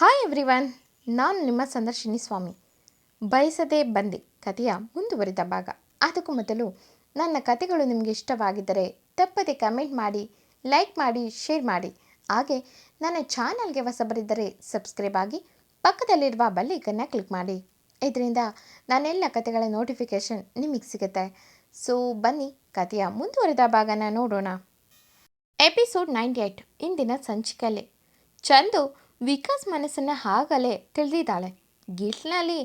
Hi everyone ನಾನು ನಿಮ್ಮ ಸಂದರ್ಶಿನಿ ಸ್ವಾಮಿ. ಬಯಸದೆ ಬಂದೆ ಕಥೆಯ ಮುಂದುವರಿದ ಭಾಗ. ಅದಕ್ಕೂ ಮೊದಲು ನನ್ನ ಕಥೆಗಳು ನಿಮಗೆ ಇಷ್ಟವಾಗಿದ್ದರೆ ತಪ್ಪದೆ ಕಮೆಂಟ್ ಮಾಡಿ ಲೈಕ್ ಮಾಡಿ ಶೇರ್ ಮಾಡಿ. ಹಾಗೆ ನನ್ನ ಚಾನಲ್ಗೆ ಹೊಸಬರಿದ್ದರೆ ಸಬ್ಸ್ಕ್ರೈಬ್ ಆಗಿ ಪಕ್ಕದಲ್ಲಿರುವ ಬಲ್ಲಿಕನ್ನು ಕ್ಲಿಕ್ ಮಾಡಿ. ಇದರಿಂದ ನಾನೆಲ್ಲ ಕಥೆಗಳ ನೋಟಿಫಿಕೇಷನ್ ನಿಮಗೆ ಸಿಗುತ್ತೆ. ಸೊ ಬನ್ನಿ ಕಥೆಯ ಮುಂದುವರಿದ ಭಾಗನ ನೋಡೋಣ. ಎಪಿಸೋಡ್ ನೈಂಟಿ ಏಯ್ಟ್ ಇಂದಿನ ಸಂಚಿಕೆಯಲ್ಲಿ. ಚಂದು ವಿಕಾಸ್ ಮನಸ್ಸನ್ನು ಆಗಲೇ ತಿಳಿದಿದ್ದಾಳೆ. ಗಿಟ್ನಲ್ಲಿ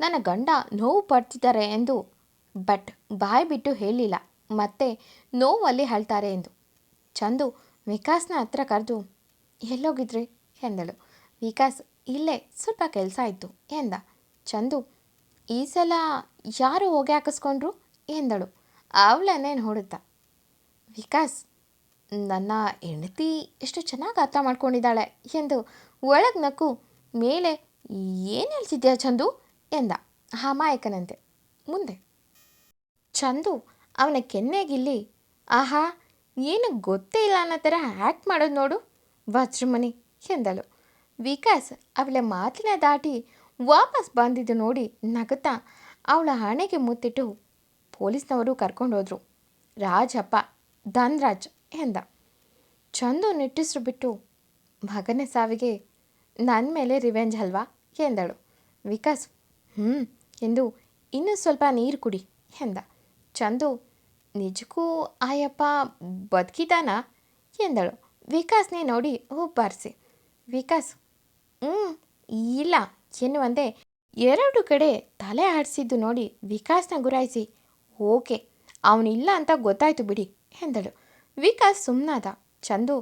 ನನ್ನ ಗಂಡ ನೋವು ಪಡ್ತಿದ್ದಾರೆ ಎಂದು, ಬಟ್ ಬಾಯಿ ಬಿಟ್ಟು ಹೇಳಿಲ್ಲ. ಮತ್ತೆ ನೋವಲ್ಲಿ ಹೇಳ್ತಾರೆ ಎಂದು. ಚಂದು ವಿಕಾಸ್ನ ಹತ್ರ ಕರೆದು, ಎಲ್ಲೋಗಿದ್ರಿ? ಎಂದಳು. ವಿಕಾಸ್, ಇಲ್ಲೇ ಸ್ವಲ್ಪ ಕೆಲಸ ಇತ್ತು, ಎಂದ. ಚಂದು, ಈ ಸಲ ಯಾರು ಹೋಗಿ ಹಾಕಿಸ್ಕೊಂಡ್ರು? ಎಂದಳು. ಅವಳನ್ನೇ ನೋಡುತ್ತಾ ವಿಕಾಸ್, ನನ್ನ ಹೆಂಡತಿ ಎಷ್ಟು ಚೆನ್ನಾಗಿ ಅರ್ಥ ಮಾಡ್ಕೊಂಡಿದ್ದಾಳೆ, ಎಂದು ಒಳಗೆ ನಕ್ಕು, ಮೇಲೆ ಏನು ಹೇಳ್ತಿದ್ಯಾ ಚಂದು? ಎಂದ ಅಮಾಯಕನಂತೆ. ಮುಂದೆ. ಚಂದು, ಅವನ ಕೆನ್ನೆಗಿಲ್ಲಿ, ಆಹಾ, ಏನು ಗೊತ್ತೇ ಇಲ್ಲ ಅನ್ನೋ ಥರ ಆ್ಯಕ್ಟ್ ಮಾಡೋದು ನೋಡು. ವಜ್ರಮಣಿ ಎಂದಳು. ವಿಕಾಸ್, ಅವಳ ಮಾತಿನ ದಾಟಿ ವಾಪಸ್ ಬಂದಿದ್ದು ನೋಡಿ ನಗುತ್ತಾ ಅವಳ ಹಣೆಗೆ ಮುತ್ತಿಟ್ಟು ಪೊಲೀಸ್ನವರು ಕರ್ಕೊಂಡೋದ್ರು ರಾಜಪ್ಪ, ಧನ್ರಾಜ್, ಎಂದ. ಚಂದು ನಿಟ್ಟಿಸ್ರು ಬಿಟ್ಟು ಮಗನ ಸಾವಿಗೆ ನನ್ನ ಮೇಲೆ ರಿವೆಂಜ್ ಅಲ್ವಾ? ಎಂದಳು. ವಿಕಾಸ್ ಹ್ಞೂ ಎಂದು ಇನ್ನೂ ಸ್ವಲ್ಪ ನೀರು ಕುಡಿ ಎಂದ. ಚಂದು, ನಿಜಕ್ಕೂ ಆಯಪ್ಪ ಬದುಕಿದಾನಾ? ಎಂದಳು. ವಿಕಾಸ್ನೇ ನೋಡಿ ಬಾರಿಸಿ ವಿಕಾಸ್ ಹ್ಞೂ ಇಲ್ಲ ಎನ್ನುವಂತೆ ಎರಡು ಕಡೆ ತಲೆ ಆಡಿಸಿದ್ದು ನೋಡಿ ವಿಕಾಸ್ನ ಗುರಾಯಿಸಿ, ಓಕೆ ಅವನಿಲ್ಲ ಅಂತ ಗೊತ್ತಾಯ್ತು ಬಿಡಿ ಎಂದಳು. ವಿಕಾಸ್ ಸುಮ್ಮನಾದ ಚಂದು,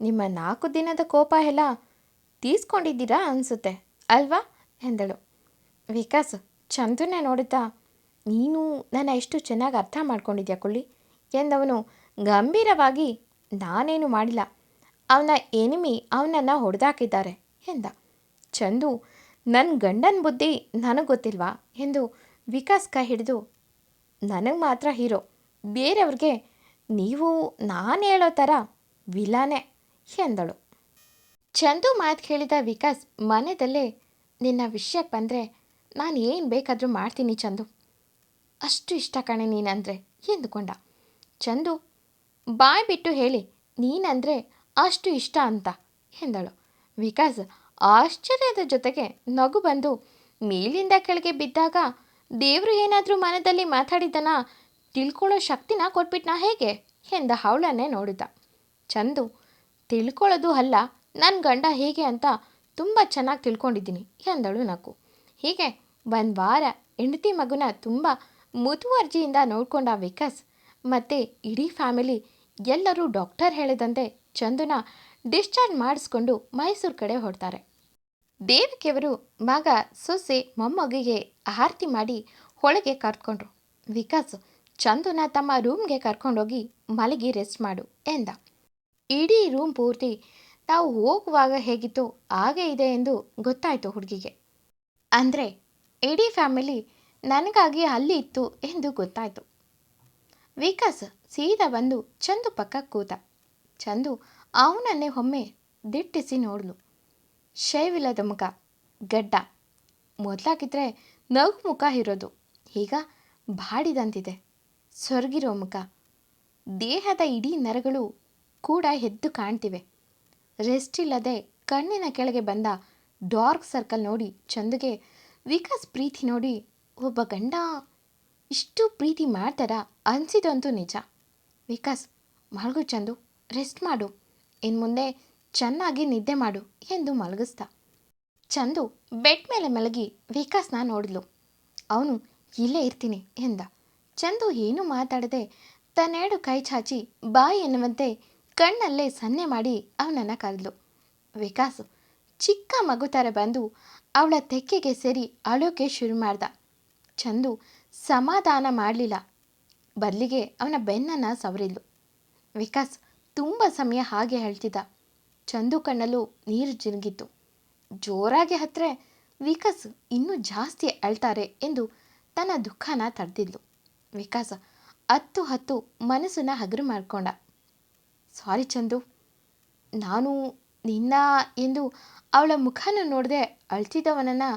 ನಿಮ್ಮ ನಾಲ್ಕು ದಿನದ ಕೋಪ ಎಲ್ಲ ತೀಸ್ಕೊಂಡಿದ್ದೀರಾ ಅನಿಸುತ್ತೆ. ಅಲ್ವಾ? ಎಂದಳು. ವಿಕಾಸ್ ಚಂದುನೇ ನೋಡುತ್ತಾ, ನೀನು ನನ್ನ ಎಷ್ಟು ಚೆನ್ನಾಗಿ ಅರ್ಥ ಮಾಡ್ಕೊಂಡಿದ್ಯಾ ಕೊಳ್ಳಿ? ಎಂದವನು, ಗಂಭೀರವಾಗಿ, ನಾನೇನು ಮಾಡಿಲ್ಲ. ಅವನ ಎನಿಮಿ ಅವನನ್ನು ಹೊಡೆದಾಕಿದ್ದಾರೆ ಎಂದ. ಚಂದು ನನ್ನ ಗಂಡನ ಬುದ್ಧಿ ನನಗೆ ಗೊತ್ತಿಲ್ವಾ? ಎಂದು ವಿಕಾಸ್ ಕೈ ಹಿಡಿದು, ನನಗೆ ಮಾತ್ರ ಹೀರೋ. ಬೇರೆಯವ್ರಿಗೆ, ನೀವು ನಾನು ಹೇಳೋ ಥರ ವಿಲಾನೆ ಎಂದಳು. ಚಂದು ಮಾತು ಕೇಳಿದ ವಿಕಾಸ್ ಮನೆಯಲ್ಲೇ ನಿನ್ನ ವಿಷಯಕ್ಕೆ ಬಂದರೆ ನಾನು ಏನು ಬೇಕಾದರೂ ಮಾಡ್ತೀನಿ ಚಂದು. ಅಷ್ಟು ಇಷ್ಟ ಕಣೆ ನೀನಂದರೆ, ಎಂದುಕೊಂಡ. ಚಂದು, ಬಾಯ್ ಬಿಟ್ಟು ಹೇಳಿ, ನೀನಂದರೆ ಅಷ್ಟು ಇಷ್ಟ ಅಂತ, ಎಂದಳು. ವಿಕಾಸ್ ಆಶ್ಚರ್ಯದ ಜೊತೆಗೆ ನಗು ಬಂದು, ಮೇಲಿಂದ ಕೆಳಗೆ ಬಿದ್ದಾಗ ದೇವರು ಏನಾದರೂ ಮನದಲ್ಲಿ ಮಾತಾಡಿದ್ದನ ತಿಳ್ಕೊಳ್ಳೋ ಶಕ್ತಿನ ಕೊಟ್ಬಿಟ್ನಾ ಹೇಗೆ? ಎಂದ ಅವಳನ್ನೇ ನೋಡಿದ. ಚಂದು, ತಿಳ್ಕೊಳ್ಳೋದು ಅಲ್ಲ ನನ್ನ ಗಂಡ ಹೀಗೆ ಅಂತ ತುಂಬ ಚೆನ್ನಾಗಿ ತಿಳ್ಕೊಂಡಿದ್ದೀನಿ ಎಂದಳು ನಕ್ಕು. ಹೀಗೆ ಒಂದು ವಾರ ಹೆಂಡತಿ ಮಗುನ ತುಂಬ ಮುತುವರ್ಜಿಯಿಂದ ನೋಡ್ಕೊಂಡ ವಿಕಾಸ್, ಮತ್ತು ಇಡೀ ಫ್ಯಾಮಿಲಿ ಎಲ್ಲರೂ ಡಾಕ್ಟರ್ ಹೇಳಿದಂತೆ ಚಂದುನ ಡಿಸ್ಚಾರ್ಜ್ ಮಾಡಿಸ್ಕೊಂಡು ಮೈಸೂರು ಕಡೆ ಹೊಡ್ತಾರೆ ದೇವಿಕೆಯವರು ಮಗ ಸೊಸೆ ಮೊಮ್ಮಗಿಗೆ ಆರತಿ ಮಾಡಿ ಒಳಗೆ ಕರ್ಕೊಂಡ್ರು ವಿಕಾಸ್ ಚಂದುನ ತಮ್ಮ ರೂಮ್ಗೆ ಕರ್ಕೊಂಡೋಗಿ ಮಲಗಿ ರೆಸ್ಟ್ ಮಾಡು ಎಂದ. ಇಡೀ ರೂಮ್ ಪೂರ್ತಿ ತಾವು ಹೋಗುವಾಗ ಹೇಗಿತ್ತು, ಹಾಗೆ ಇದೆ ಎಂದು ಗೊತ್ತಾಯಿತು ಹುಡುಗಿಗೆ. ಅಂದರೆ, ಇಡೀ ಫ್ಯಾಮಿಲಿ ನನಗಾಗಿ ಅಲ್ಲಿ ಇತ್ತು ಎಂದು ಗೊತ್ತಾಯಿತು. ವಿಕಾಸ್ ಸೀದಾ ಬಂದು ಚಂದು ಪಕ್ಕ ಕೂತ. ಚಂದು ಅವನನ್ನೇ ಒಮ್ಮೆ ದಿಟ್ಟಿಸಿ ನೋಡಲು. ಶೈವಿಲ್ಲದ ಮುಖ, ಗಡ್ಡ. ಮೊದಲಾಗಿದ್ದರೆ ನಗು ಮುಖ ಇರೋದು. ಈಗ ಬಾಡಿದಂತಿದೆ. ಸೊರಗಿರೋ ಮುಖ. ದೇಹದ ಇಡೀ ನರಗಳು ಕೂಡ ಎದ್ದು ಕಾಣ್ತಿವೆ. ರೆಸ್ಟ್ ಇಲ್ಲದೆ ಕಣ್ಣಿನ ಕೆಳಗೆ ಬಂದ ಡಾರ್ಕ್ ಸರ್ಕಲ್ ನೋಡಿ ಚಂದುಗೆ ವಿಕಾಸ್ ಪ್ರೀತಿ ನೋಡಿ ಒಬ್ಬ ಗಂಡ ಇಷ್ಟು ಪ್ರೀತಿ ಮಾಡ್ತಾರಾ ಅನಿಸಿದಂತೂ ನಿಜ. ವಿಕಾಸ್, ಮಲಗು ಚಂದು, ರೆಸ್ಟ್ ಮಾಡು. ಇನ್ನು ಮುಂದೆ ಚೆನ್ನಾಗಿ ನಿದ್ದೆ ಮಾಡು ಎಂದು ಮಲಗಿಸ್ದ. ಚಂದು ಬೆಡ್ ಮೇಲೆ ಮಲಗಿ ವಿಕಾಸ್ನ ನೋಡಿದ್ಲು. ಅವನು, ಇಲ್ಲೇ ಇರ್ತೀನಿ ಎಂದ. ಚಂದು ಏನೂ ಮಾತಾಡದೆ ತನ್ನೆರಡು ಕೈ ಚಾಚಿ ಬಾಯಿ ಎನ್ನುವಂತೆ ಕಣ್ಣಲ್ಲೇ ಸನ್ನೆ ಮಾಡಿ ಅವನನ್ನು ಕರೆದ್ಲು. ವಿಕಾಸ್, ಚಿಕ್ಕ ಮಗು ಥರ ಬಂದು ಅವಳ ತೆಕ್ಕೆಗೆ ಸೇರಿ ಅಳೋಕೆ ಶುರು ಮಾಡ್ದ. ಚಂದು ಸಮಾಧಾನ ಮಾಡಲಿಲ್ಲ. ಬದಲಿಗೆ ಅವನ ಬೆನ್ನನ್ನು ಸವರಿದ್ಲು. ವಿಕಾಸ್ ತುಂಬ ಸಮಯ ಹಾಗೆ ಹೇಳ್ತಿದ್ದ ಚಂದು ಕಣ್ಣಲ್ಲೂ ನೀರು ಜಿನುಗಿತ್ತು. ಜೋರಾಗಿ ಹತ್ತಿರ ವಿಕಾಸ್ ಇನ್ನೂ ಜಾಸ್ತಿ ಅಳ್ತಾರೆ ಎಂದು ತನ್ನ ದುಃಖನ ತಡೆದಿದ್ಲು. ವಿಕಾಸ್ ಹತ್ತು ಹತ್ತು ಮನಸ್ಸನ್ನು ಹಗರು ಮಾಡ್ಕೊಂಡ. ಸಾರಿ ಚಂದು. ನಾನು ನಿನ್ನ ಎಂದು ಅವಳ ಮುಖನ ನೋಡದೆ ಅಳ್ತಿದ್ದವನನ್ನು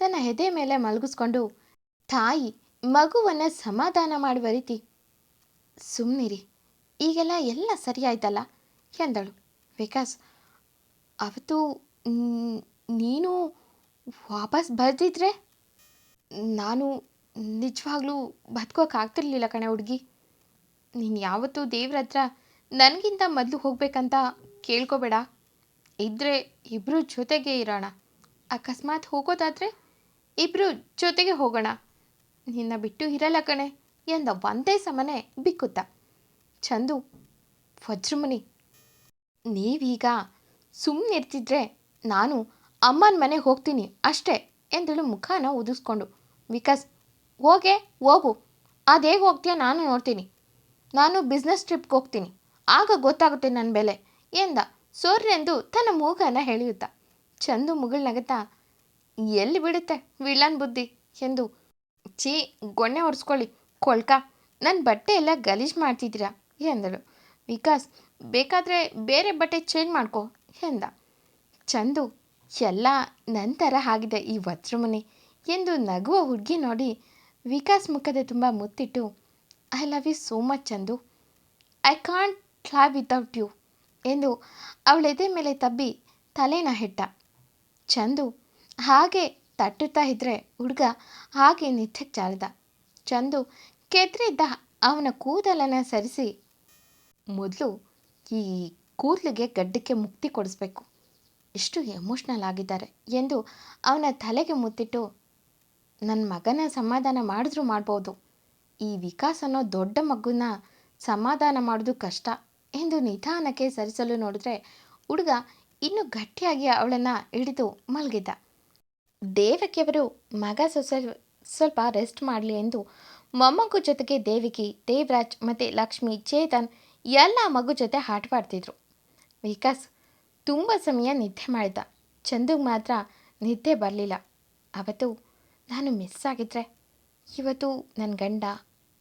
ತನ್ನ ಎದೆ ಮೇಲೆ ಮಲಗಿಸ್ಕೊಂಡು, ತಾಯಿ, ಮಗುವನ್ನು ಸಮಾಧಾನ ಮಾಡುವ ರೀತಿ. ಸುಮ್ಮನಿರಿ ಈಗೆಲ್ಲ ಎಲ್ಲ ಸರಿ ಆಯ್ತಲ್ಲ ಎಂದಳು. ವಿಕಾಸ್, ಅವತ್ತು ನೀನು ವಾಪಸ್ ಬರೆದಿದ್ರೆ ನಾನು ನಿಜವಾಗ್ಲೂ ಬದುಕೋಕ್ಕಾಗ್ತಿರ್ಲಿಲ್ಲ ಕಣೆ ಹುಡುಗಿ. ನೀನು ಯಾವತ್ತೂ ದೇವ್ರ ಹತ್ರ ನನಗಿಂತ ಮೊದಲು ಹೋಗಬೇಕಂತ ಕೇಳ್ಕೋಬೇಡ. ಇದ್ದರೆ ಇಬ್ಬರು ಜೊತೆಗೆ ಇರೋಣ. ಅಕಸ್ಮಾತ್ ಹೋಗೋದಾದರೆ ಇಬ್ಬರು ಜೊತೆಗೆ ಹೋಗೋಣ. ನಿನ್ನ ಬಿಟ್ಟು ಇರಲ್ಲ ಕಣೆ, ಎಂದ ಒಂದೇ ಸಮನೆ ಬಿಕ್ಕುತ್ತ. ಚಂದು, ವಜ್ರಮುನಿ, ನೀವೀಗ ಸುಮ್ಮನಿರ್ತಿದ್ರೆ ನಾನು ಅಮ್ಮನ ಮನೆಗೆ ಹೋಗ್ತೀನಿ ಅಷ್ಟೇ ಎಂದಳು ಮುಖಾನ ಉದಿಸ್ಕೊಂಡು ವಿಕಾಸ್, ಹೋಗೆ, ಹೋಗು. ಅದು ಹೇಗೆ ಹೋಗ್ತೀಯ ನಾನು ನೋಡ್ತೀನಿ. ನಾನು ಬಿಸ್ನೆಸ್ ಟ್ರಿಪ್ಗೆ ಹೋಗ್ತೀನಿ. ಆಗ ಗೊತ್ತಾಗುತ್ತೆ ನನ್ನ ಬೆಲೆ ಎಂದ ಸೂರ್ಯಂದು ತನ್ನ ಮೂಗನ ಎಳೆಯುತ್ತಾ. ಚಂದು ಮುಗುಳ್ನಗುತ್ತಾ ಎಲ್ಲಿ ಬಿಡುತ್ತೆ ವಿಳನ್ ಬುದ್ಧಿ ಎಂದು. ಛೀ, ಗೊಣ್ಣೆ ಹೊಡೆಸ್ಕೊಳ್ಳಿ ಕೊಳ್ಕ ನನ್ನ ಬಟ್ಟೆ ಎಲ್ಲ ಗಲೀಜು ಮಾಡ್ತಿದ್ದೀರಾ ಎಂದಳು. ವಿಕಾಸ್, ಬೇಕಾದರೆ ಬೇರೆ ಬಟ್ಟೆ ಚೇಂಜ್ ಮಾಡ್ಕೊ ಎಂದ. ಚಂದು, ಎಲ್ಲ ನಂತರ ಆಗಿದೆ ಈ ವಜ್ರಮುನಿ ಎಂದು ನಗುವ ಹುಡುಗಿ ನೋಡಿ ವಿಕಾಸ್ ಮುಖದ ತುಂಬ ಮುತ್ತಿಟ್ಟು, I love you so much Chandu. I can't fly without you ಎಂದು ಅವಳೆದೆ ಮೇಲೆ ತಬ್ಬಿ ತಲೆನ ಹೆಟ್ಟ. ಚಂದು, ಹಾಗೆ ತಟ್ಟುತ್ತಾ ಇದ್ದರೆ ಹುಡುಗ ಹಾಗೆ ನಿತ್ಯಕ್ಕೆ ಜಾರಿದ ಚಂದು ಕೆದ್ರಿದ್ದ ಅವನ ಕೂದಲನ್ನು ಸರಿಸಿ, ಮೊದಲು ಈ ಕೂದಲಿಗೆ ಗಡ್ಡಕ್ಕೆ ಮುಕ್ತಿ ಕೊಡಿಸ್ಬೇಕು. ಎಷ್ಟು ಎಮೋಷ್ನಲ್ ಆಗಿದ್ದಾರೆ ಎಂದು ಅವನ ತಲೆಗೆ ಮುತ್ತಿಟ್ಟು ನನ್ನ ಮಗನ ಸಮಾಧಾನ ಮಾಡಿದ್ರೂ ಮಾಡ್ಬೋದು. ಈ ವಿಕಾಸ್ ಅನ್ನೋ ದೊಡ್ಡ ಮಗುನ ಸಮಾಧಾನ ಮಾಡೋದು ಕಷ್ಟ. ಎಂದು ನಿಧಾನಕ್ಕೆ ಸರಿಸಲು ನೋಡಿದ್ರೆ ಹುಡುಗ ಇನ್ನೂ ಗಟ್ಟಿಯಾಗಿ ಅವಳನ್ನು ಹಿಡಿದು ಮಲಗಿದ್ದ. ದೇವಕಿಯವರು ಮಗ ಸೊಸೆ ಸ್ವಲ್ಪ ರೆಸ್ಟ್ ಮಾಡಲಿ ಎಂದು ಮೊಮ್ಮಗು ಜೊತೆಗೆ ದೇವಿಕಿ, ದೇವರಾಜ್ ಮತ್ತು ಲಕ್ಷ್ಮಿ, ಚೇತನ್ ಎಲ್ಲ ಮಗು ಜೊತೆ ಆಟವಾಡ್ತಿದ್ರು ವಿಕಾಸ್ ತುಂಬ ಸಮಯ ನಿದ್ದೆ ಮಾಡಿದ್ದ. ಚಂದು ಮಾತ್ರ ನಿದ್ದೆ ಬರಲಿಲ್ಲ. ಅವತ್ತು ನಾನು ಮಿಸ್ ಆಗಿದ್ರೆ, ಇವತ್ತು ನನ್ನ ಗಂಡ,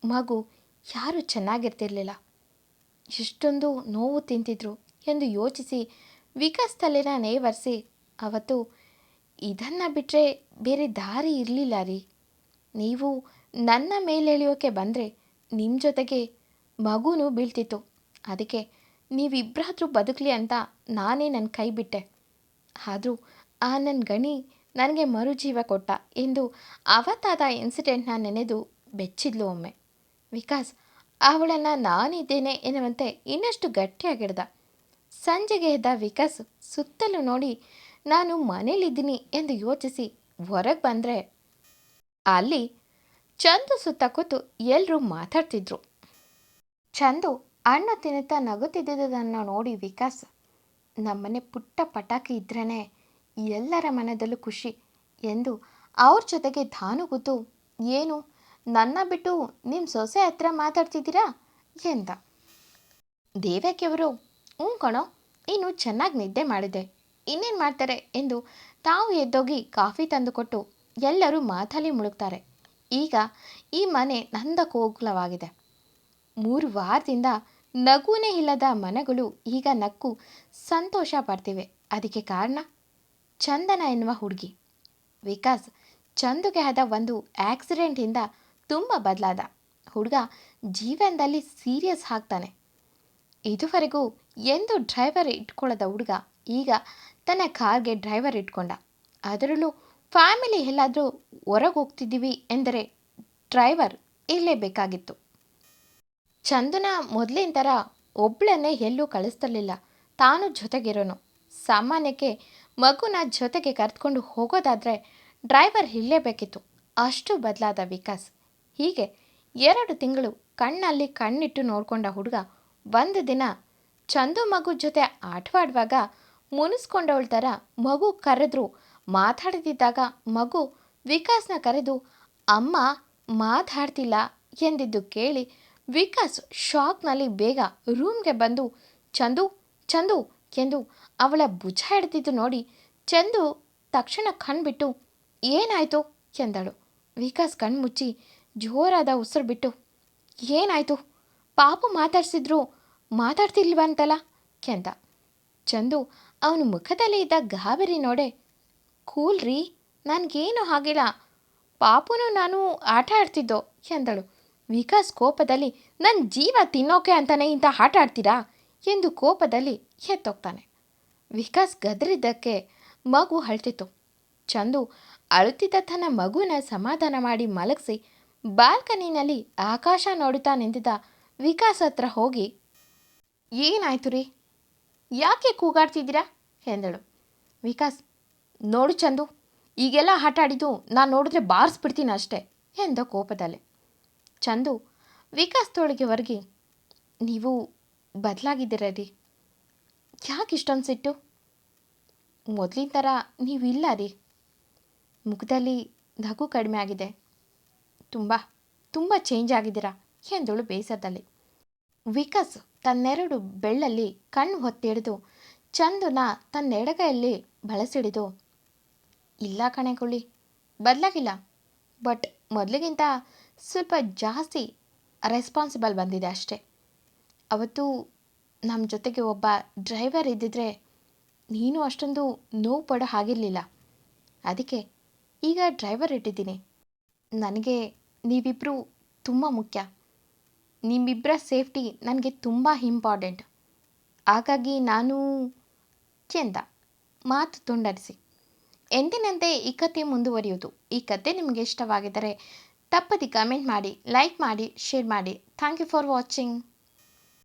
ಮಗು ಯಾರೂ ಚೆನ್ನಾಗಿರ್ತಿರ್ಲಿಲ್ಲ. ಎಷ್ಟೊಂದು ನೋವು ತಿಂತಿದ್ರು ಎಂದು ಯೋಚಿಸಿ ವಿಕಾಸ್ ತಲೆನ ನೇವರಿಸಿ, ಅವತ್ತು, ಇದನ್ನು ಬಿಟ್ಟರೆ ಬೇರೆ ದಾರಿ ಇರಲಿಲ್ಲ ರೀ. ನೀವು ನನ್ನ ಮೇಲೆಳೆಯೋಕೆ ಬಂದರೆ ನಿಮ್ಮ ಜೊತೆಗೆ ಮಗುನೂ ಬೀಳ್ತಿತ್ತು. ಅದಕ್ಕೆ ನೀವಿಬ್ಬರಾದ್ರೂ ಬದುಕಲಿ ಅಂತ ನಾನೇ ನನ್ನ ಕೈ ಬಿಟ್ಟೆ. ಆದರೂ ಆ ನನ್ನ ಗಣಿ ನನಗೆ ಮರುಜೀವ ಕೊಟ್ಟ ಎಂದು ಅವತ್ತಾದ ಇನ್ಸಿಡೆಂಟ್ನ ನೆನೆದು ಬೆಚ್ಚಿದ್ಲು ಒಮ್ಮೆ. ವಿಕಾಸ್ ಅವಳನ್ನು ನಾನಿದ್ದೇನೆ ಎನ್ನುವಂತೆ ಇನ್ನಷ್ಟು ಗಟ್ಟಿಯಾಗಿಡ್ದ. ಸಂಜೆಗೆ ಎದ್ದ ವಿಕಾಸ್ ಸುತ್ತಲೂ ನೋಡಿ, ನಾನು ಮನೇಲಿದ್ದೀನಿ ಎಂದು ಯೋಚಿಸಿ ಹೊರಗೆ ಬಂದರೆ. ಅಲ್ಲಿ ಚಂದು ಸುತ್ತ ಕೂತು ಎಲ್ಲರೂ ಮಾತಾಡ್ತಿದ್ರು. ಚಂದು ಅಣ್ಣ ತಿನ್ನುತ್ತಾ ನಗುತ್ತಿದ್ದುದನ್ನು ನೋಡಿ ವಿಕಾಸ್, ನಮ್ಮನೆ ಪುಟ್ಟ ಪಟಾಕಿ ಇದ್ರೇ ಎಲ್ಲರ ಮನದಲ್ಲೂ ಖುಷಿ ಎಂದು ಅವ್ರ ಜೊತೆಗೆ ತಾನು ಕೂತು ಏನು ನನ್ನ ಬಿಟ್ಟು ನಿಮ್ಮ ಸೊಸೆ ಹತ್ರ ಮಾತಾಡ್ತಿದ್ದೀರಾ ಎಂದ. ದೇವಕಿಯವರು, ಹ್ಞೂ ಕಣೋ, ಇನ್ನು ಚೆನ್ನಾಗಿ ನಿದ್ದೆ ಮಾಡಿದೆ. ಇನ್ನೇನು ಮಾಡ್ತಾರೆ ಎಂದು ತಾವು ಎದ್ದೋಗಿ ಕಾಫಿ ತಂದುಕೊಟ್ಟು ಎಲ್ಲರೂ ಮಾತಲ್ಲಿ ಮುಳುಗ್ತಾರೆ. ಈಗ ಈ ಮನೆ ನಂದ ಕೋಕುಲವಾಗಿದೆ ಮೂರು ವಾರದಿಂದ ನಗುನೇ ಇಲ್ಲದ ಮನಗಳು ಈಗ ನಕ್ಕು ಸಂತೋಷ ಪಡ್ತಿವೆ. ಅದಕ್ಕೆ ಕಾರಣ, ಚಂದನ ಎನ್ನುವ ಹುಡುಗಿ. ವಿಕಾಸ್, ಚಂದುಗೆ ಆದ ಒಂದು ಆಕ್ಸಿಡೆಂಟಿಂದ ತುಂಬ ಬದಲಾದ. ಹುಡುಗ ಜೀವನದಲ್ಲಿ ಸೀರಿಯಸ್ ಆಗ್ತಾನೆ. ಇದುವರೆಗೂ ಎಂದು ಡ್ರೈವರ್ ಇಟ್ಕೊಳ್ಳದ ಹುಡುಗ ಈಗ ತನ್ನ ಕಾರ್ಗೆ ಡ್ರೈವರ್ ಇಟ್ಕೊಂಡ. ಅದರಲ್ಲೂ ಫ್ಯಾಮಿಲಿ ಎಲ್ಲಾದರೂ ಹೊರಗೆ ಹೋಗ್ತಿದ್ದೀವಿ ಎಂದರೆ ಡ್ರೈವರ್ ಇರಲೇಬೇಕಾಗಿತ್ತು ಚಂದನ ಮೊದಲಿನ ಥರ ಒಬ್ಬಳನ್ನೇ ಎಲ್ಲೂ ಕಳಿಸ್ತಿರ್ಲಿಲ್ಲ. ತಾನು ಜೊತೆಗಿರೋನು. ಸಾಮಾನ್ಯಕ್ಕೆ ಮಗುನ ಜೊತೆಗೆ ಕರೆದುಕೊಂಡು ಹೋಗೋದಾದರೆ ಡ್ರೈವರ್ ಇರಲೇಬೇಕಿತ್ತು ಅಷ್ಟು ಬದಲಾದ ವಿಕಾಸ್. ಹೀಗೆ ಎರಡು ತಿಂಗಳು ಕಣ್ಣಲ್ಲಿ ಕಣ್ಣಿಟ್ಟು ನೋಡಿಕೊಂಡ ಹುಡುಗ ಒಂದು ದಿನ ಚಂದು ಮಗು ಜೊತೆ ಆಟವಾಡುವಾಗ ಮುನಿಸ್ಕೊಂಡವಳ ಥರ ಮಗು ಕರೆದ್ರು. ಮಾತಾಡದಿದ್ದಾಗ ಮಗು ವಿಕಾಸ್ನ ಕರೆದು, ಅಮ್ಮ, ಮಾತಾಡ್ತಿಲ್ಲ ಎಂದಿದ್ದು ಕೇಳಿ ವಿಕಾಸ್ ಶಾಕ್ನಲ್ಲಿ ಬೇಗ ರೂಮ್ಗೆ ಬಂದು, ಚಂದು ಚಂದು ಎಂದು ಅವಳ ಭುಜ ಹಿಡ್ದಿದ್ದು ನೋಡಿ ಚಂದು ತಕ್ಷಣ ಕಣ್ಬಿಟ್ಟು, ಏನಾಯಿತು? ಎಂದಳು. ವಿಕಾಸ್ ಕಣ್ಮುಚ್ಚಿ ಜೋರಾದ ಉಸಿರು ಬಿಟ್ಟು, ಏನಾಯಿತು? ಪಾಪು ಮಾತಾಡ್ಸಿದ್ರು, ಮಾತಾಡ್ತಿಲ್ವಂತಲ್ಲ? ಕೆಂದ. ಚಂದು ಅವನ ಮುಖದಲ್ಲಿ ಇದ್ದ ಗಾಬರಿ ನೋಡೆ. ಕೂಲ್ರಿ ನನಗೇನು ಆಗಿಲ್ಲ ಪಾಪುನು ನಾನು ಆಟ ಆಡ್ತಿದ್ದೋ? ಎಂದಳು. ವಿಕಾಸ್ ಕೋಪದಲ್ಲಿ ನನ್ನ ಜೀವ ತಿನ್ನೋಕೆ ಅಂತಾನೆ ಇಂಥ ಆಟ ಆಡ್ತೀರಾ? ಎಂದು ಕೋಪದಲ್ಲಿ ಎತ್ತೋಗ್ತಾನೆ ವಿಕಾಸ್ ಗದರಿದ್ದಕ್ಕೆ ಮಗು ಅಳ್ತಿತ್ತು. ಚಂದು ಅಳುತ್ತಿದ್ದ ತನ್ನ ಮಗುನ ಸಮಾಧಾನ ಮಾಡಿ ಮಲಗಿಸಿ ಬಾಲ್ಕನಿನಲ್ಲಿ ಆಕಾಶ ನೋಡುತ್ತಾ ನಿಂತಿದ್ದ ವಿಕಾಸ್ ಹತ್ರ ಹೋಗಿ, ಏನಾಯ್ತು ರೀ? ಯಾಕೆ ಕೂಗಾಡ್ತಿದ್ದೀರಾ? ಎಂದಳು. ವಿಕಾಸ್, ನೋಡು ಚಂದು, ಈಗೆಲ್ಲ ಆಟ ಆಡಿದ್ದು ನಾನು ನೋಡಿದ್ರೆ ಬಾರಿಸ್ಬಿಡ್ತೀನಿ ಅಷ್ಟೇ, ಎಂದ ಕೋಪದಲ್ಲಿ. ಚಂದು, ವಿಕಾಸ್ ತೋಳಿಗೆ ಹೊರಗೆ ನೀವು ಬದಲಾಗಿದ್ದೀರ ರೀ? ಯಾಕೆ ಇಷ್ಟೊಂದು ಸಿಟ್ಟು? ಮೊದಲಿನ ಥರ ನೀವಿಲ್ಲ ರೀ. ಮುಖದಲ್ಲಿ ನಗು ಕಡಿಮೆ ಆಗಿದೆ. ತುಂಬ ತುಂಬ ಚೇಂಜ್ ಆಗಿದ್ದೀರಾ? ಎಂದಳು ಬೇಸರದಲ್ಲಿ. ವಿಕಾಸ್ ತನ್ನೆರಡು ಬೆಳ್ಳಲ್ಲಿ ಕಣ್ಣು ಹೊತ್ತಿಡಿದು, ಚಂದುನ ತನ್ನೆಡಗೈಯಲ್ಲಿ ಬಳಸಿಡಿದು, ಇಲ್ಲ ಕಣೆಗುಳಿ ಬದಲಾಗಿಲ್ಲ. ಬಟ್ ಮೊದಲಿಗಿಂತ ಸ್ವಲ್ಪ ಜಾಸ್ತಿ ರೆಸ್ಪಾನ್ಸಿಬಲ್ ಬಂದಿದೆ ಅಷ್ಟೇ. ಅವತ್ತು ನಮ್ಮ ಜೊತೆಗೆ ಒಬ್ಬ ಡ್ರೈವರ್ ಇದ್ದಿದ್ರೆ ನೀನು ಅಷ್ಟೊಂದು ನೋವು ಪಡೋ ಹಾಗಿರಲಿಲ್ಲ. ಅದಕ್ಕೆ ಈಗ ಡ್ರೈವರ್ ಇಟ್ಟಿದ್ದೀನಿ. ನನಗೆ ನೀವಿಬ್ಬರು ತುಂಬ ಮುಖ್ಯ. ನಿಮ್ಮಿಬ್ಬರ ಸೇಫ್ಟಿ ನನಗೆ ತುಂಬ ಇಂಪಾರ್ಟೆಂಟ್. ಹಾಗಾಗಿ ನಾನು ಚೆಂದ, ಮಾತು ತುಂಡರಿಸಿ. ಎಂದಿನಂತೆ ಈ ಕತೆ ಮುಂದುವರಿಯುವುದು. ಈ ಕತೆ ನಿಮಗೆ ಇಷ್ಟವಾಗಿದ್ದರೆ ತಪ್ಪದೆ ಕಮೆಂಟ್ ಮಾಡಿ ಲೈಕ್ ಮಾಡಿ ಶೇರ್ ಮಾಡಿ. Thank you for watching